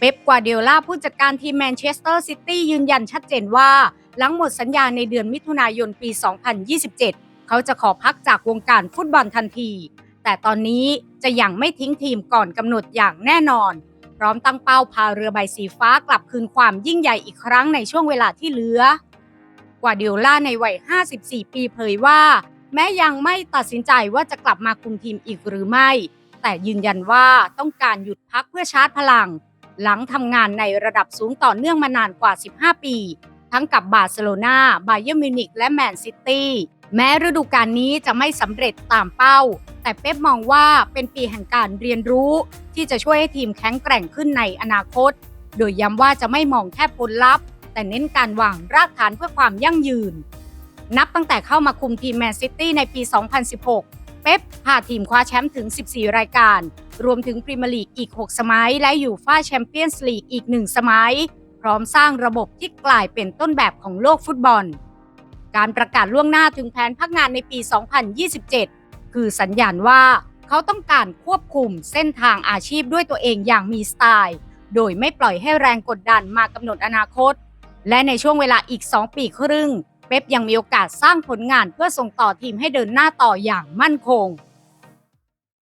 เป๊ปกวาร์ดิโอลาผู้จัดการทีมแมนเชสเตอร์ซิตี้ยืนยันชัดเจนว่า หลังหมดสัญญาในเดือนมิถุนายนปี 2027 เขาจะขอพักจากวงการฟุตบอลทันที แต่ตอนนี้จะยังไม่ทิ้งทีมก่อนกำหนดอย่างแน่นอน พร้อมตั้งเป้าพาเรือใบสีฟ้ากลับคืนความยิ่งใหญ่อีกครั้งในช่วงเวลาที่เหลือ กวาร์ดิโอลาในวัย 54 ปีเผยว่า แม้ยังไม่ตัดสินใจว่าจะกลับมาคุมทีมอีกหรือไม่ แต่ยืนยันว่าต้องการหยุดพักเพื่อชาร์จพลัง หลังทำงานในระดับสูงต่อเนื่องมานานกว่า 15 ปี ทั้งกับบาร์เซโลนาบาเยอร์มิวนิกและแมนซิตี้แม้ฤดูกาลนี้จะไม่สำเร็จตามเป้า แต่เป๊ปมองว่าเป็นปีแห่งการเรียนรู้ ที่จะช่วยให้ทีมแข็งแกร่งขึ้นในอนาคต โดยย้ำว่าจะไม่มองแค่ผลลัพธ์ แต่เน้นการวางรากฐานเพื่อความยั่งยืน นับตั้งแต่เข้ามาคุมทีมแมนซิตี้ในปี 2016 เป๊ปพาทีมคว้าแชมป์ถึง 14 รายการ รวมถึงพรีเมียร์ลีกอีก 6 สมัย และอยู่ฟ่าแชมเปี้ยนส์ลีกอีก 1 สมัย พร้อมสร้างระบบที่กลายเป็นต้นแบบของโลกฟุตบอล การประกาศล่วงหน้าถึงแผนพักงานในปี 2027 คือสัญญาณว่าเขาต้องการควบคุมเส้นทางอาชีพด้วยตัวเองอย่างมีสไตล์ โดยไม่ปล่อยให้แรงกดดันมากำหนดอนาคต และในช่วงเวลาอีก 2 ปีครึ่ง เป๊ปยังมีโอกาสสร้างผลงานเพื่อส่งต่อทีมให้เดินหน้าต่ออย่างมั่นคง